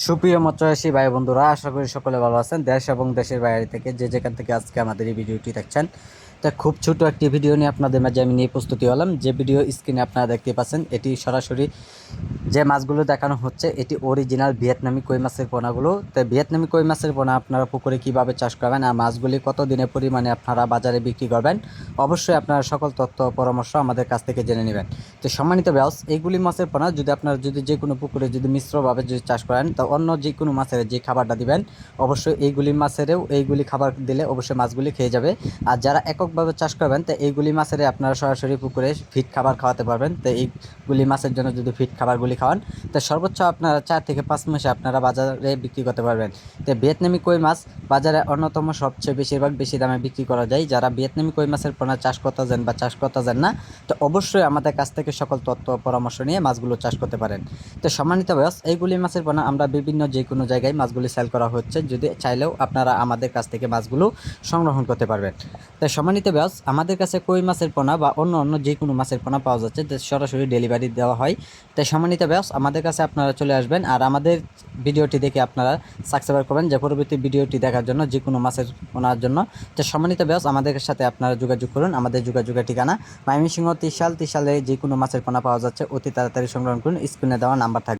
সুপ্রিয় মৎস্যচাষী ভাই বন্ধুরা আশা করি সকলে ভালো আছেন। দেশ এবং দেশের বাইরে থেকে যে যেখান থেকে আজকে আমাদের এই ভিডিওটি দেখছেন তা খুব ছোট একটি ভিডিও নিয়ে আপনাদের মাঝে আমি নিয়ে প্রস্তুতি হলাম। যে ভিডিও স্ক্রিনে আপনারা দেখতে পাচ্ছেন, এটি সরাসরি যে মাছগুলো দেখানো হচ্ছে, এটি অরিজিনাল ভিয়েতনামি কই মাছের পোনাগুলো। তো ভিয়েতনামি কই মাছের পোনা আপনারা পুকুরে কীভাবে চাষ করবেন আর মাছগুলি কত দিনের পরিমাণে আপনারা বাজারে বিক্রি করবেন, অবশ্যই আপনারা সকল তথ্য পরামর্শ আমাদের কাছ থেকে জেনে নেবেন। তো সম্মানিত ব্যাস এইগুলি মাছের পোনা, যদি আপনারা যদি যে কোনো পুকুরে যদি মিশ্রভাবে যদি চাষ করেন, তো অন্য যে কোনো মাছের যে খাবারটা দিবেন, অবশ্যই এইগুলি মাছেরও এইগুলি খাবার দিলে অবশ্যই মাছগুলি খেয়ে যাবে। আর যারা এককভাবে চাষ করবেন, তো এইগুলি মাছের আপনারা সরাসরি পুকুরে ফিট খাবার খাওয়াতে পারবেন। তো এইগুলি মাছের জন্য যদি ফিট খাবারগুলি খাওয়ান, তো সর্বোচ্চ আপনারা চার থেকে পাঁচ মাসে আপনারা বাজারে বিক্রি করতে পারবেন। তো ভিয়েতনামি কই মাছ বাজারে অন্যতম সবচেয়ে বেশিরভাগ বেশি দামে বিক্রি করা যায়। যারা ভিয়েতনামি কই মাছের পোনা চাষ করতে যান বা চাষ করতে যান না, তো অবশ্যই আমাদের কাছ থেকে সকল তথ্য পরামর্শ নিয়ে মাছগুলো চাষ করতে পারেন। তো সম্মানিত বয়স এইগুলি মাছের পোনা আমরা বিভিন্ন যে কোনো জায়গায় মাছগুলি সেল করা হচ্ছে। যদি চাইলেও আপনারা আমাদের কাছ থেকে মাছগুলো সংগ্রহণ করতে পারবেন। তাই সম্মানিত ব্যাস আমাদের কাছে কই মাছের পোনা বা অন্য অন্য যে কোনো মাছের পোনা পাওয়া যাচ্ছে সরাসরি ডেলিভারি দেওয়া হয়। তাই সম্মানিত ব্যাস আমাদের কাছে আপনারা চলে আসবেন আর আমাদের ভিডিওটি দেখে আপনারা সাবস্ক্রাইব করবেন যে পরবর্তী ভিডিওটি দেখার জন্য যে কোনো মাছের পোনার জন্য। তো সম্মানিত ব্যাস আমাদের সাথে আপনারা যোগাযোগ করুন। আমাদের যোগাযোগের ঠিকানা মাইমিসিংহ ত্রিশাল ত্রিশালে যে কোনো মাছের পোনা পাওয়া যাচ্ছে, অতি তাড়াতাড়ি সংগ্রহণ করুন। স্ক্রিনে দেওয়া নাম্বার থাকবে।